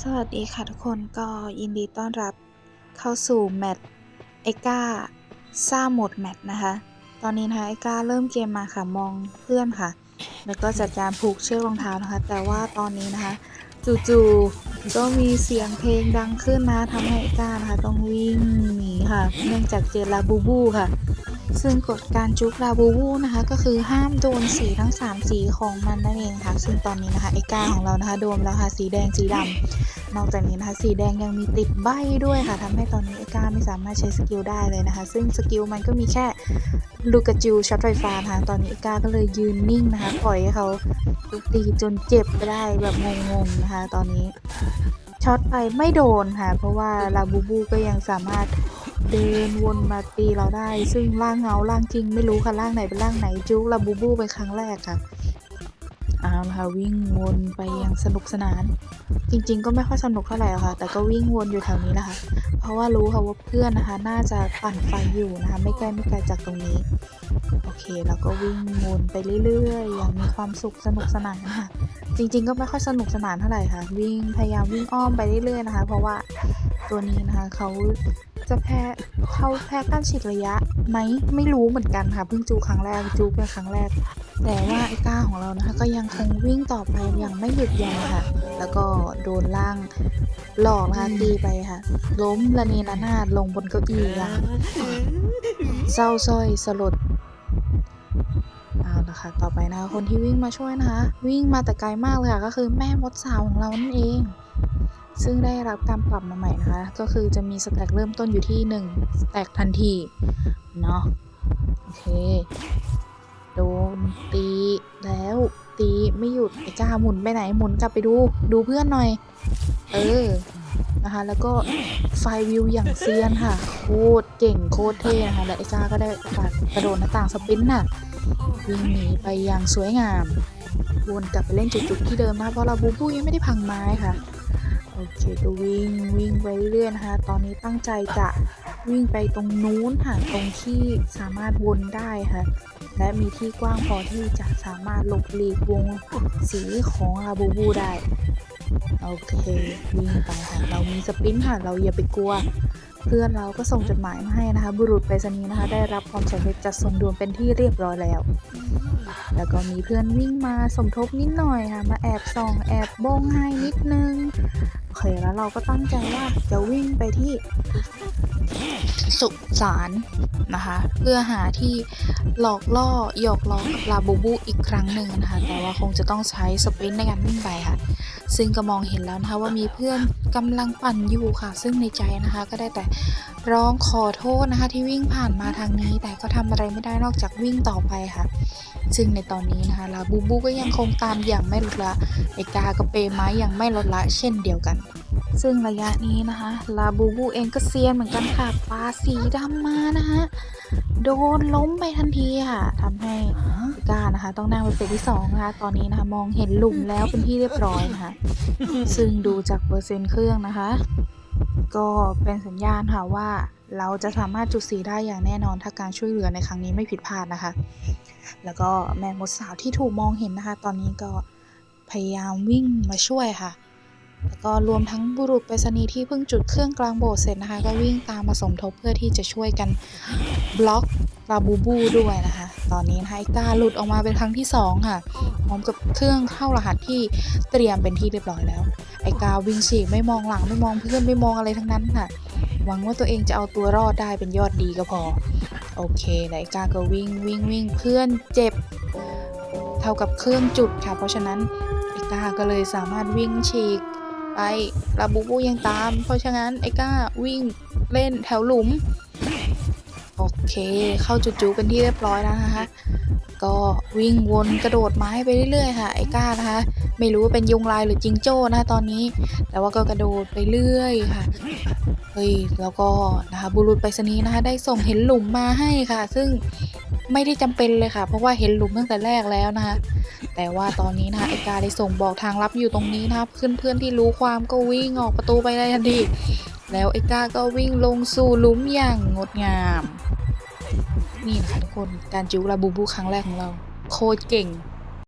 สวัสดีค่ะทุกคนก็ยินดีต้อนรับเข้าสู่แมตช์เอก้าซ่าโหมดแมตช์นะคะ ตอนนี้นะคะเอก้าเริ่มเกมมาค่ะมองเพื่อนค่ะ แล้วก็จัดการผูกเชือกรองเท้านะคะ แต่ว่าตอนนี้นะคะ จู่ๆก็มีเสียงเพลงดังขึ้นนะทำให้เอก้านะคะ ต้องวิ่งหนีค่ะ เนื่องจากเจอลาบูบูค่ะ ซึ่งกฎการจุกลาบูบูนะคะ ก็คือห้ามโดนสีทั้ง 3 สีของมันนั่นเองค่ะ ซึ่งตอนนี้นะคะไอ้ก้าของเรานะคะโดนแล้วค่ะสีแดงสีดำนอกจากนี้นะคะสีแดงยังมีติดใบด้วยค่ะทำให้ตอนนี้ไอ้ก้าไม่สามารถใช้สกิลได้เลยนะคะ ซึ่งสกิลมันก็มีแค่ลูกจิวช็อตไฟฟ้านะคะตอนนี้ไอ้ก้าก็เลยยืนนิ่งนะคะปล่อยให้เขาตีจนเจ็บไปได้แบบงงๆนะคะ ตอนนี้ช็อตไปไม่โดนค่ะ เพราะว่าลาบูบูก็ยังสามารถ เดินวนมาตีเราได้ ซึ่งร่างเงาร่างจริงไม่รู้ค่ะร่างไหนเป็นร่างไหนจุ๊กลาบูบูเป็นครั้งแรกค่ะเอาละค่ะวิ่งวนไปอย่างสนุกสนาน จริง ๆ ก็ไม่ค่อยสนุกเท่าไหร่หรอกค่ะ แต่ก็วิ่งวนอยู่แถวนี้แหละคะ เพราะว่ารู้ค่ะว่าเพื่อนนะคะ น่าจะปั่นไฟอยู่นะคะ ไม่ไกลไม่ไกลจากตรงนี้โอเคแล้วก็วิ่งวนไปเรื่อยๆ อย่างมีความสุขสนุกสนานค่ะ จริง ๆ ก็ไม่ค่อยสนุกสนานเท่าไหร่ค่ะ วิ่งพยายามวิ่งอ้อมไปเรื่อยๆนะคะ เพราะว่าตัวนี้นะคะเขา จะแพ้เขาแพ้การฉีดระยะไหมไม่รู้เหมือนกันค่ะเพิ่งจูครั้งแรกจูเป็นครั้งแรก แต่ว่าไอ้ก้าของเรานะคะ ก็ยังคงวิ่งต่อไปอย่างไม่หยุดยั้งค่ะ แล้วก็โดนล่างหลอกนะคะตีไปค่ะ ล้มระเนระนาดลงบนเก้าอี้ค่ะเศร้าสร้อยสลดเอาละค่ะต่อไปนะคะคนที่วิ่งมาช่วยนะคะ วิ่งมาแต่ไกลมากเลยค่ะก็คือแม่มดสาวของเรานั่นเอง ซึ่งได้รับการปรับมาใหม่นะคะ ก็คือจะมีสแต็กเริ่มต้นอยู่ที่1สแต็กทันทีเนาะโอเคโดนตีแล้วตีไม่หยุดไอ้ก้าหมุนไปไหนหมุนกลับไปดูดูเพื่อนหน่อย เออนะคะแล้วก็ไฟวิวอย่างเซียนค่ะ โคตรเก่งโคตรเท่นะคะและไอ้ก้าก็ได้โอกาสกระโดดหน้าต่างสปินต์น่ะวิ่งหนีไปอย่างสวยงามวนกลับไปเล่นจุดๆที่เดิมนะเพราะเราบูบูยังไม่ได้พังไม้ค่ะ โอเคก็วิ่งวิ่งไปเรื่อยนะคะ ตอนนี้ตั้งใจจะวิ่งไปตรงนู้นค่ะ ตรงที่สามารถวนได้ค่ะ และมีที่กว้างพอที่จะสามารถหลบหลีกวงสีของอาบูบูได้ โอเค วิ่งไปค่ะ เรามีสปินค่ะ เราอย่าไปกลัว เพื่อนเราก็ส่งจดหมายมาให้นะคะ บุรุษไปรษณีย์นะคะ ได้รับความสำเร็จจัดส่งด่วนเป็นที่เรียบร้อยแล้ว แล้วก็มีเพื่อนวิ่งมาสมทบนิดหน่อยค่ะ มาแอบส่องแอบบงให้นิดนึงโอเคแล้วเราก็ตั้งใจว่าจะวิ่งไปที่ สุสานนะคะ เพื่อหาที่หลอกล่อหยอกล้อกับลาบูบูอีกครั้งหนึ่งนะคะ แต่ว่าคงจะต้องใช้สปรินต์ในการวิ่งไปค่ะ ซึ่งก็มองเห็นแล้วนะคะว่ามีเพื่อนกำลังปั่นอยู่ค่ะ ซึ่งในใจนะคะก็ได้แต่ร้องขอโทษนะคะที่วิ่งผ่านมาทางนี้ แต่ก็ทำอะไรไม่ได้นอกจากวิ่งต่อไปค่ะซึ่งในตอนนี้นะคะลาบูบูก็ยังคงตามอย่างไม่ลดละไอกากับเปไม้ยังไม่ลดละเช่นเดียวกัน ซึ่งระยะนี้นะคะลาบูบูเองก็เซียนเหมือนกันค่ะปลาสีดำมานะคะโดนล้มไปทันทีค่ะทำให้กานะคะ ต้องนั่งเป็นเฟสที่สองนะคะ ตอนนี้นะคะ มองเห็นหลุมแล้วเป็นที่เรียบร้อยนะคะ ซึ่งดูจากเปอร์เซ็นต์เครื่องนะคะ ก็เป็นสัญญาณค่ะว่าเราจะสามารถจุดสีได้อย่างแน่นอนถ้าการช่วยเหลือในครั้งนี้ไม่ผิดพลาดนะคะ แล้วก็แม่มดสาวที่ถูกมองเห็นนะคะ ตอนนี้ก็พยายามวิ่งมาช่วยค่ะ แล้วก็รวมทั้งบุรุษไปรษณีย์ที่เพิ่งจุดเครื่องกลางโบสถ์เสร็จนะคะ ก็วิ่งตามมาสมทบเพื่อที่จะช่วยกันบล็อกลาบูบูด้วยนะคะ ตอนนี้นะคะไอ้ก้าหลุดออกมาเป็นครั้งที่สองค่ะ พร้อมกับเครื่องเข้ารหัสที่เตรียมเป็นที่เรียบร้อยแล้ว ไอ้กาวิ่งฉีกไม่มองหลังไม่มองเพื่อนไม่มองอะไรทั้งนั้นค่ะ หวังว่าตัวเองจะเอาตัวรอดได้เป็นยอดดีก็พอ โอเคไอกาก็วิ่งวิ่งวิ่งเพื่อนเจ็บ เท่ากับเครื่องจุดค่ะ เพราะฉะนั้นไอ้กาก็เลยสามารถวิ่งฉีก ไปลาบูบูยังตาม เพราะฉะนั้นไอ้ก้าวิ่งเล่นแถวหลุม โอเค เข้าจุดจูเป็นที่เรียบร้อยแล้วนะคะ ก็วิ่งวนกระโดดไม้ไปเรื่อยๆค่ะ ไอ้ก้านะคะ ไม่รู้ว่าเป็นยุงลายหรือจิงโจ้นะตอนนี้ แต่ว่าก็กระโดดไปเรื่อยค่ะเฮ้ยแล้วก็นะคะบุรุษไปรษณีย์นะคะได้ส่งเห็นหลุมมาให้ค่ะ ซึ่ง ไม่ได้จำเป็นเลยค่ะ เพราะว่าเห็นหลุมตั้งแต่แรกแล้วนะคะ แต่ว่าตอนนี้นะคะไอกาได้ส่งบอกทางลับอยู่ตรงนี้นะคะเพื่อนๆที่รู้ความก็วิ่งออกประตูไปเลยทันทีแล้วไอกาก็วิ่งลงสู่หลุมอย่างงดงาม นี่นะคะทุกคนการจิวลาบูบูครั้งแรกของเรา โคตรเก่ง